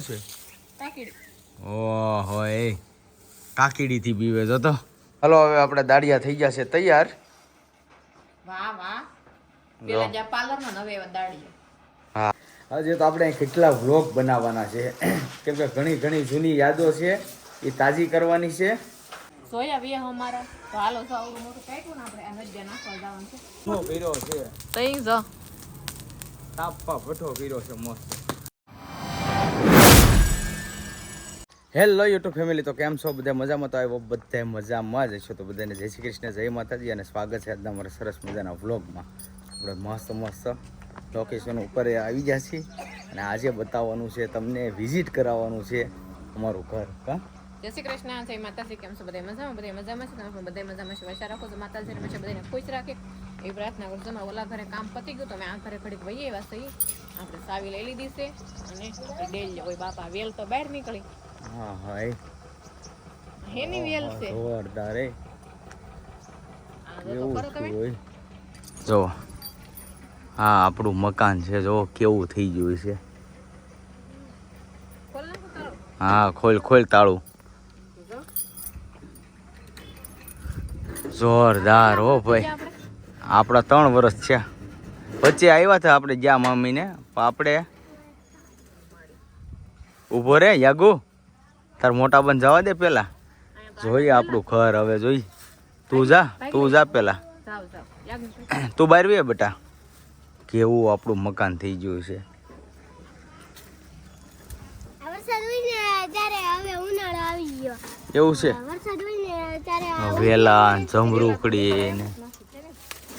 શું છે? ઓહો એ. કાકીડીથી બીવે જો તો. હલો હવે આપણે દાડિયા થઈ ગયા છે તૈયાર. વાહ વાહ. પેલા જ્યાં પાર્લરમાં નવે દાડિયા. હા. આજે તો આપણે કેટલા વ્લોગ બનાવવાના છે. કેમ કે ઘણી ઘણી જૂની યાદો છે એ તાજી કરવાની છે. સોયા વે અમારા. તો હાલો તો આવડું મોટું કાઢ્યું ને આપણે નાખવા જવાનું છે. શું કર્યો છે? તઈ જો. તાપા ભઠ્ઠો કર્યો છે મસ્ત. હેલો યુટ્યુબ ફેમિલી, તો કેમ છો? બધા મજામાં? તો આવ્યો બધા મજામાં જ છો તો બધાને જય શ્રી કૃષ્ણ, જય માતાજી અને સ્વાગત છે આજના અમારા સરસ મજાના વ્લોગમાં. આપણે મસ્ત મસ્ત લોકેશન ઉપર આવી ગયા છીએ અને આજે બતાવવાનું છે, તમને વિઝિટ કરાવવાનું છે અમારું ઘર, હા? જય શ્રી કૃષ્ણ, જય માતાજી, કેમ છો? બધા મજામાં? બધા મજામાં છે? તમે બધા મજામાં છે? વૈસા રાખો છો માતાજી છે બધાને ખુશ રાખે. એ પ્રાર્થના કરું છું ઓલા ઘરે કામ પતી ગયું, તો અમે આ ઘરે ઘડીક વહીએ એવા સહી આપણે સાવી લઈ લીધી છે અને ડેલ હોય બાપા વેલ તો બહાર નીકળી. હા હા એ હેની વેલ છે. જોરદાર હે. જો હોય. હા આપણું મકાન છે જો કેવું થઈ ગયું છે. હા ખોલ ખોલ તાળું. જોરદાર હો ભાઈ. આપણા. ત્રણ વર્ષ છે. વચ્ચે આવ્યા હતા આપણે ગયા મમ્મીને આપણે ઊભો રે યાગુ. તાર મોટા બંધ જવા દે પેલા. જોઈએ આપણું ઘર હવે જોઈ. તું જા તું જા પેલા. તું બહાર વે બેટા. કેવું આપણું મકાન થઈ ગયું છે. વરસાદ હોય ને ત્યારે હવે ઉનાળો આવી ગયો. એવું છે? વરસાદ હોય ને ત્યારે વેલા જમરૂકડી ને.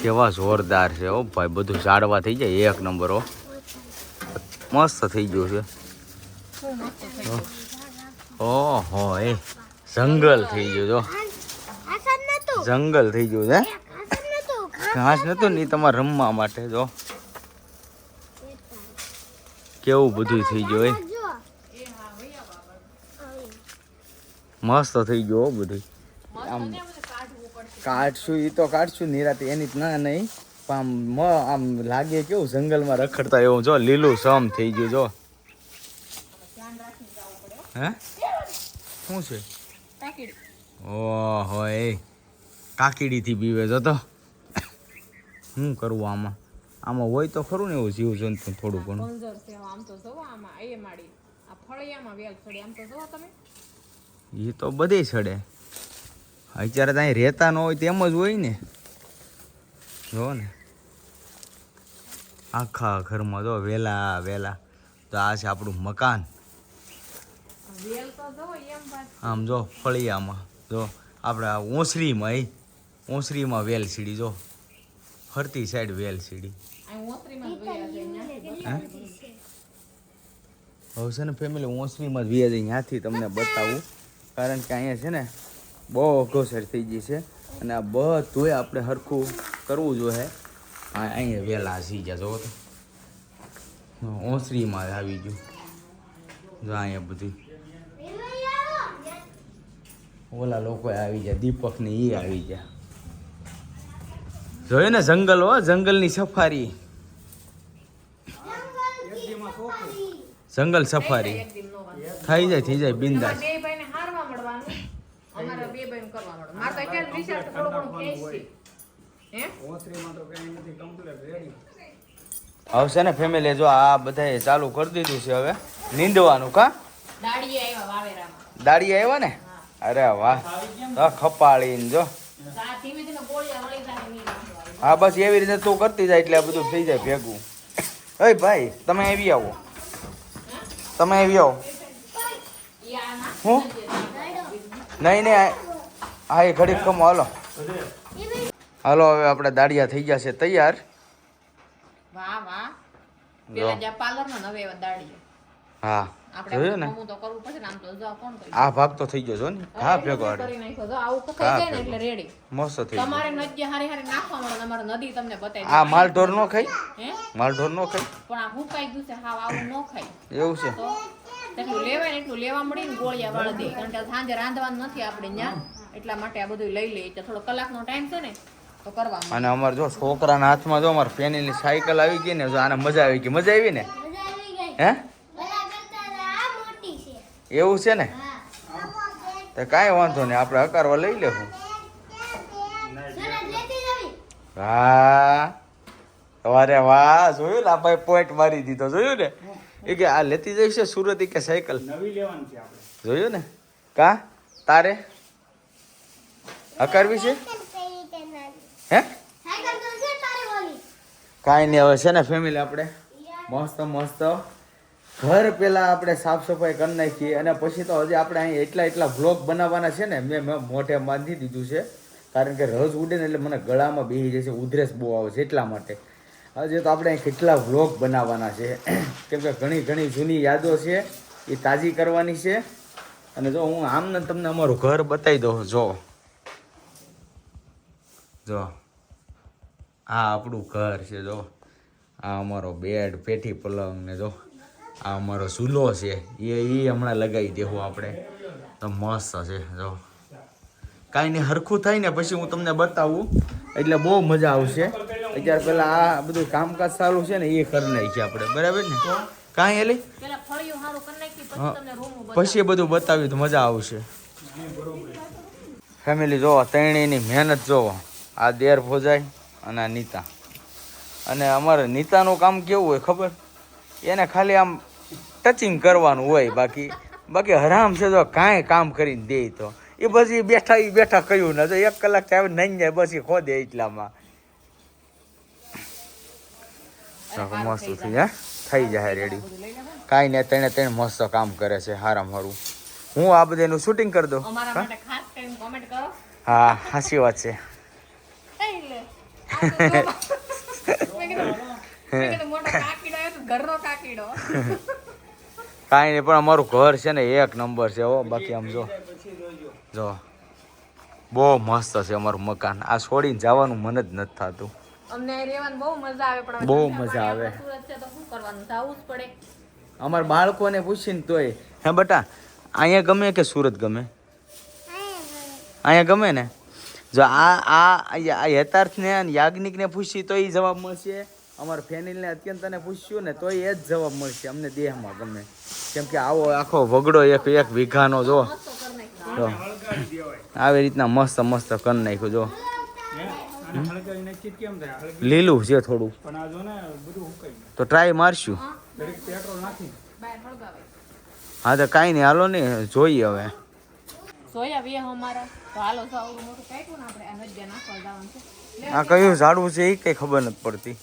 કેવા જોરદાર છે ઓ ભાઈ બધું ઝાડવા થઈ જાય એક નંબર હો. મસ્ત થઈ ગયું છે. શું મસ્ત થઈ ગયું ઓહો, એ જંગલ થઈ ગયું જો. જંગલ થઈ ગયું છે. ઘાસ નતું ને તમારે રમવા માટે જો. કેવું બધું થઈ ગયું, એ. મસ્ત થઈ ગયું બધું આમ કાઢશું એ તો કાઢશું, નિરાતે એની જ ના નહીં. પણ આમ આમ લાગે કેવું જંગલમાં રખડતા એવું જો લીલું સમ થઈ ગયું જો. હો. શું છે? ઓહો એ કાકીડીથી બીવે જતો તો. શું કરવું આમાં? આમાં હોય તો ખરું ને એવું જીવ જંતુ થોડું ઘણું. આમ તો આમાં એ માડી આ ફળિયામાં વેલ છોડી આમ તો જોવો તમે. એ તો બધે ચડે. અત્યારે ત્યાં રહેતા ન હોય તેમ જ હોય ને. જો ને. આખા ઘરમાં જો વેલા વેલા. તો આ છે આપણું મકાન વેલ તો જોવો એમ વાત આમ જો ફળિયામાં જો આપણે આ ઓસરીમાં એ ઓસરીમાં વેલ સીડી જો. ફરતી સાઈડ વેલ સીડી. હવે છે ને ફેમિલી ઓસરીમાં જ વ્યાજ અહીંયાથી તમને બતાવું. કારણ કે અહીંયા છે ને બહુ અઘોસર થઈ ગઈ છે. અને આ બધુંય આપણે સરખું કરવું જોઈએ. હા અહીંયા વહેલા સી ગયા જો તો. ઓસરીમાં જ આવી ગયું. જો અહીંયા બધું ઓલા લોકો આવી ગયા દીપક ને એ આવી ગયા. જોયું ને જંગલ હો જંગલની સફારી. જંગલ સફારી. નો. થઈ જાય થઈ જાય બિંદાસ. તમારે બે ભાઈને હારવા મળવાનું. અમારે બે ભાઈને કરવા મળવાનું. મારે તો અત્યારે વિચાર તો થોડું ઘણું કેસ છે. હે? હવે છે ને ફેમિલી જો આ બધાએ ચાલુ કરી દીધું છે હવે. નીંદવાનું કા? દાડીએ દાડી આવ્યા ને? અરે વાહ. ખપાળી ખપાળીને જો. હા બસ એવી રીતે તું કરતી જાય એટલે આ બધું થઈ જાય ભેગું. ઓય ભાઈ તમે આવી આવો. તમે આવી આવો. હું? નહીં નહીં હા એ ઘડીક કમો હાલો. હાલો હવે આપણે દાડિયા થઈ ગયા છે તૈયાર. વાહ વાહ. પેલા પાર્લર હા. જોયું ને? હું તો કરવું પડશે ને આમ તો જો આ કોણ કરી આ ભાગ તો થઈ ગયો છો ને. હા ભેગો હાડે કરી નાખ્યો. જો આવું તો થઈ જાય ને એટલે રેડી મસ્ત થઈ ગયો. તમારે નદી હારી હારી નાખવા મળે તમારે નદી તમને બતાવી આ માલઢોર નો ખાઈ માલ ઢોર નો ખાઈ પણ આ હુકાઈ ગયું છે હાવ આવું નો ખાય. એવું છે? એટલું લેવાય ને એટલું લેવા મળી ને ગોળિયા વાળ દે. કારણ કે સાંજે રાંધવાનું નથી આપણે ત્યાં. એટલા માટે આ બધું લઈ લઈએ. એટલે થોડો કલાકનો ટાઈમ છે ને તો કરવા અને અમારે જો છોકરાના હાથમાં જો અમારે ફેનીની સાયકલ આવી ગઈ ને જો આને મજા આવી ગઈ. મજા આવી ને? મજા આવી ગઈ. હે? એવું છે ને? તો કાંઈ વાંધો નહીં આપણે હકારવા લઈ લેવું. સરસ લેતી જવી હા અરે વાહ જોયું ને આ ભાઈ પોઈન્ટ મારી દીધો જોયું ને? એ કે આ લેતી જઈશ છે સુરત કે સાયકલ? નવી લેવાની છે આપણે. જોયું ને? કા? તારે? હકારવી છે? હે? સાયકલ તો છે તારે ઓલી કાંઈ નહીં હવે છે ને ફેમિલી આપણે? મસ્ત મસ્ત. ઘર પહેલાં આપણે સાફ સફાઈ કરી નાખીએ અને પછી તો હજી આપણે અહીં એટલા એટલા વ્લોગ બનાવવાના છે ને, મેં મોઢે બાંધી દીધું છે. કારણ કે રસ ઉડે ને એટલે મને ગળામાં બેસી જશે ઉધરસ બહુ આવે છે એટલા માટે. હજી તો આપણે અહીં કેટલા વ્લોગ બનાવવાના છે. કેમ કે ઘણી ઘણી જૂની યાદો છે, એ તાજી કરવાની છે. અને જો હું આમને તમને અમારું ઘર બતાવી દઉં, જો. જો. આ આપણું ઘર છે, જો. આ અમારો બેડ પેઠી પલંગ ને જો. આ અમારો ચૂલો છે. એ એ હમણાં લગાવી દેવું આપણે. તો મસ્ત છે જો. કાંઈ નહીં હરખું થાય ને પછી હું તમને બતાવું. એટલે બહુ મજા આવશે. અત્યારે પહેલાં આ બધું કામકાજ સારું છે ને એ કરી નાખીએ આપણે. બરાબર ને? કાંઈ એલી? પછી એ બધું બતાવ્યું તો મજા આવશે. ફેમિલી જોવો ત્રણેયની મહેનત જોવો આ દેર ભોજાય અને આ નીતા. અને અમારે નીતાનું કામ કેવું હોય ખબર? એને ખાલી આમ ટચિંગ કરવાનું હોય બાકી બાકી હરામ છે તો કાંઈ કામ કરીને દે તો. એ પછી બેઠા એ બેઠા કહ્યું ના જો એક કલાક થાય નહીં જાય બસ એ ખોદે એટલામાં. મસ્ત થઈ હે? થઈ જાય રેડી. કાંઈ નહીં તેણે તેણે મસ્ત કામ કરે છે હારામ હારું. હું આ બધાનું શૂટિંગ કરી દઉં. અમારા હા? માટે ખાસ કરીને કોમેન્ટ કરો. હા સાચી વાત છે. તો તો ઘરનો કાકીડો. કાંઈ નહીં પણ અમારું ઘર છે ને એક નંબર છે હો બાકી આમ જો. જો. બહુ મસ્ત છે અમારું મકાન. આ છોડીને જવાનું મન જ નથી થતું. બહુ મજા આવે અમારા બાળકોને પૂછીને તોય. હે બટા અહીંયા ગમે કે સુરત ગમે? અહીંયા ગમે ને? જો આ આ આ યથાર્થને યાજ્ઞિકને પૂછી તો એ જવાબ મળશે. અમારા ફેનિલને અત્યંતને પૂછ્યું ને તોય એ જ જવાબ મળશે અમને દેહમાં ગમે. કેમ કે આવો આખો વગડો એક એક વીઘાનો જો. આવી રીતના મસ્ત મસ્ત કરી નાખ્યું જો. તો લીલું છે થોડું. તો ટ્રાય મારશું. હા તો કાંઈ નહીં હાલો ને જોઈએ હવે. તો તો આ કયું ઝાડવું છે એ કંઈ ખબર નથી પડતી.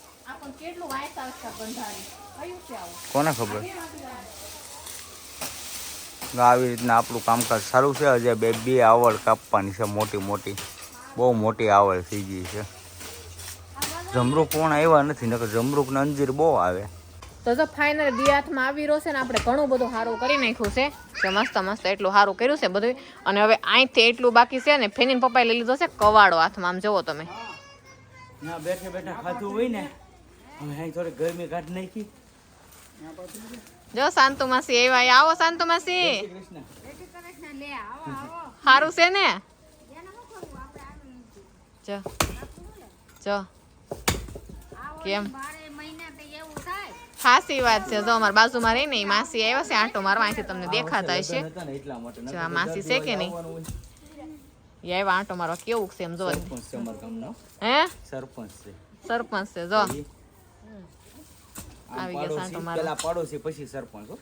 કોને ખબર? આવી. રીતના આપણું કામકાજ સારું છે. હજી બે બે આવડ કાપવાની છે મોટી મોટી. બહુ મોટી આવડ થઈ ગઈ છે. જમરૂક પણ આવ્યા નથી? નકર જમરૂક ને અંજીર બહુ આવે. તો જો ફાઇનલ દી હાથમાં આવી રહ્યો છે ને આપણે ઘણું બધું સારું કરી નાખ્યું છે. કે મસ્ત મસ્ત એટલું સારું કર્યું છે બધું અને હવે અહીંથી એટલું બાકી છે ને ફેનીન પપ્પાએ લઈ લીધો છે કવાડો હાથમાં. આમ જુઓ તમે. ના બેઠા બેઠા ખાધું હોય ને હવે અહીં થોડી ગરમી કાઢી નાખી. જો શાંતુ માસી આવ્યા. આવો શાંતુ માસી. સારું છે ને? જો જો. કેમ? ખાસી વાત છે. જો અમારા બાજુમાં રહી ને માસી આવ્યા છે આંટો મારવા. અહીંથી તમને દેખાતા હશે. જો આ માસી છે કે નહીં? એ આવ્યા આંટો મારવા. કેવું છે એમ જો સરપંચ છે અમારા ગામનો. હે? સરપંચ છે. સરપંચ છે જો. આવી ગયો સાંતો મારો. પેલા પાડોશી પછી સરપંચ હો.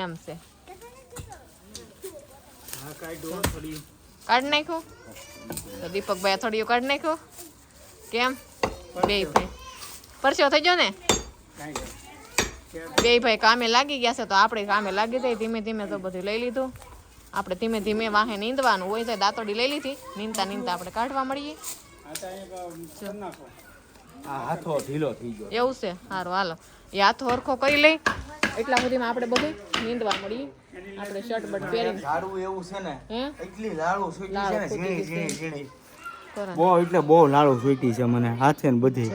એમ છે. હા કાઢ્યો થોડી. કાઢ નાખ્યું? તો દીપકભાઈ થોડીયું કાઢ નાખ્યું. કેમ? બે ભાઈ. પરસ્યો થઈ ગયો ને? બે ભાઈ કામે લાગી ગયા છે તો આપણે કામે લાગી જાય ધીમે ધીમે તો બધું લઈ લીધું. આપણે ધીમે ધીમે વાહે નીંદવાનું હોય તો દાંતોડી લઈ લીધી. નીંદતા નીંદતા આપણે કાઢવા મળીએ. આ હાથો ઢીલો થઈ ગયો. એવું છે? સારું હાલો. એ હાથો હરખો કરી લઈ. એટલા સુધીમાં આપણે બધું નીંદવા મળી આપણે શર્ટ બટ પહેરીને. ઝાડવું એવું છે ને એટલી લાળુ સુઈટી છે ને ઝીણી ઝીણી ઝીણી. બહુ એટલે બહુ લાળુ સુઈટી છે મને હાથે ને બધી.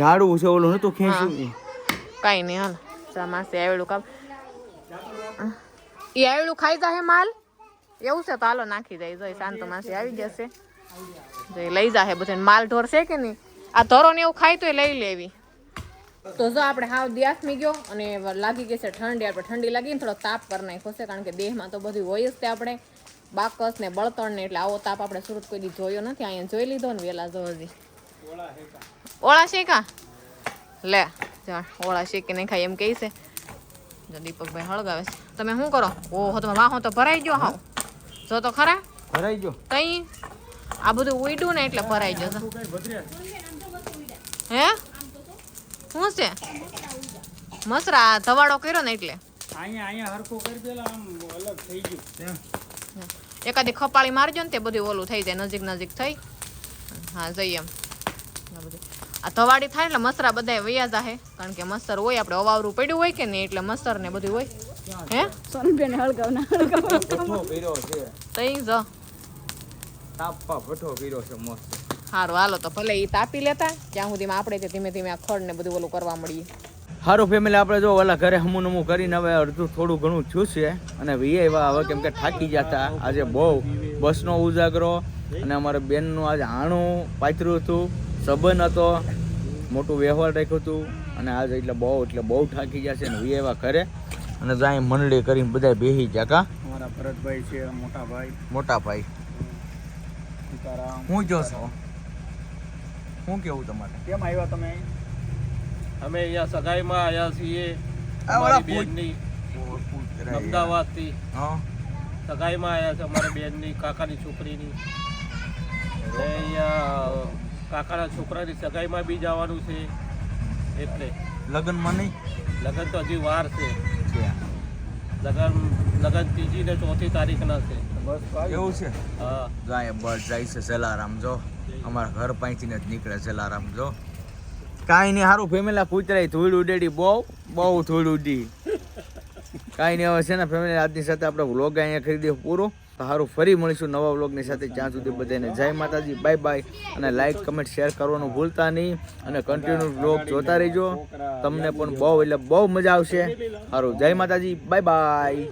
ઝાડવું છે ઓલું નતું ખેંચ્યું. કાંઈ નહીં હાલ. ચા માસી આવેલું કામ. એ આવેલું ખાઈ જાય માલ. એવું છે તો હાલો નાખી જાય જોઈ શાંત માસી આવી જશે. જોઈ લઈ જાહે બધે માલ ઢોર છે કે નહીં? આ ધોરો ને એવું ખાય તો લઈ લેવી. તો જો આપણે હાવ દિયાસમી ગયો અને લાગી ગઈ છે ઠંડી આપણે ઠંડી લાગીને થોડો તાપ કરી નાખ્યો છે કારણ કે દેહમાં તો બધું હોય જ તે આપણે. બાકસ ને બળતણ ને એટલે આવો તાપ આપણે સુરત કોઈ દી જોયો નથી અહીંયા જોઈ લીધો ને વેલા જો હજી. ઓળા શેકા? લે જા ઓળા શેકી નહીં ખાય એમ કહે છે. જો દીપકભાઈ હળગાવે છે. તમે શું કરો? ઓહો તમે વાહો તો ભરાઈ ગયો હાવ. જો તો ખરા? ભરાઈ ગયો. કઈ આ બધું ઉડ્યું ને એટલે ભરાઈ જશે હે? શું છે? મસરા ધવાડો કર્યો ને એટલે. અહીંયા અહીંયા હરખું કરી પેલા આમ અલગ થઈ ગયું. એકાદી ખપાળી મારજો ને તે બધું ઓલું થઈ જાય નજીક નજીક થઈ. હા જઈએ એમ. આ ધવાડી થાય એટલે મસરા બધા વૈયા જાહે. કારણ કે મસ્તર હોય આપણે અવાવરું પડ્યું હોય કે નહીં એટલે મસ્તર ને બધું હોય. હે? ભઠ્ઠો કર્યો છે. તઈ જ તાપા ભઠો કર્યો છે મસ્ત. સારું હાલો તો ભલે એ તાપી લેતા. ત્યાં સુધીમાં આપણે ધીમે ધીમે આ ખડ ને બધું ઓલું કરવા મળીએ. સારું ફેમિલી આપણે જો ઓલા ઘરે હમું નમું કરીને હવે અડધું થોડું ઘણું થયું છે. અને વીએ એવા હવે કેમ કે થાકી જતા આજે બહુ બસનો ઉજાગરો અને અમારા બેનનું આજે આણું પાથર્યું હતું. સંબંધ હતો મોટું વ્યવહાર રાખ્યું હતું. અને આજે એટલે બહુ એટલે બહુ થાકી જશે છે ને વીએ એવા ઘરે. અને જાય મંડળી કરીને બધા બેસી ગયા કા? અમારા ભરતભાઈ છે મોટા ભાઈ મોટા ભાઈ હું જો છો? શું કેવું તમારે? કેમ આવ્યા તમે અમે અહીંયા સગાઈમાં આવ્યા છીએ અમારી બેનની. અમદાવાદથી. સગાઈમાં આવ્યા છે અમારી બેનની કાકાની છોકરીની. ને અહીંયા કાકાના છોકરાની સગાઈમાં બી જવાનું છે એટલે. લગ્નમાં નહીં? લગ્ન તો હજી વાર છે. લગ્ન લગ્ન ત્રીજી ને ચોથી તારીખના છે. બસ એવું છે? હા. જાય બસ જાય છે સેલારામ જો. અમારા ઘર પાસેથી જ નીકળે સેલારામ જો. કાંઈ નહીં સારું ફેમિલી કૂતરાય ધૂળ ઉડેડી બહુ બહુ ધૂળ ઉડી. કાંઈ નહીં, હવે છે ને ફેમિલી આજની સાથે આપણે વ્લોગ અહીંયા કરી પૂરો. તો સારું ફરી મળીશું નવા વ્લોગની સાથે. ત્યાં સુધી બધાને જય માતાજી બાય બાય અને લાઈક કમેન્ટ શેર કરવાનું ભૂલતા નહીં. અને કન્ટિન્યુ વ્લોગ જોતા રહેજો. તમને પણ બહુ એટલે બહુ મજા આવશે. સારું જય માતાજી બાય બાય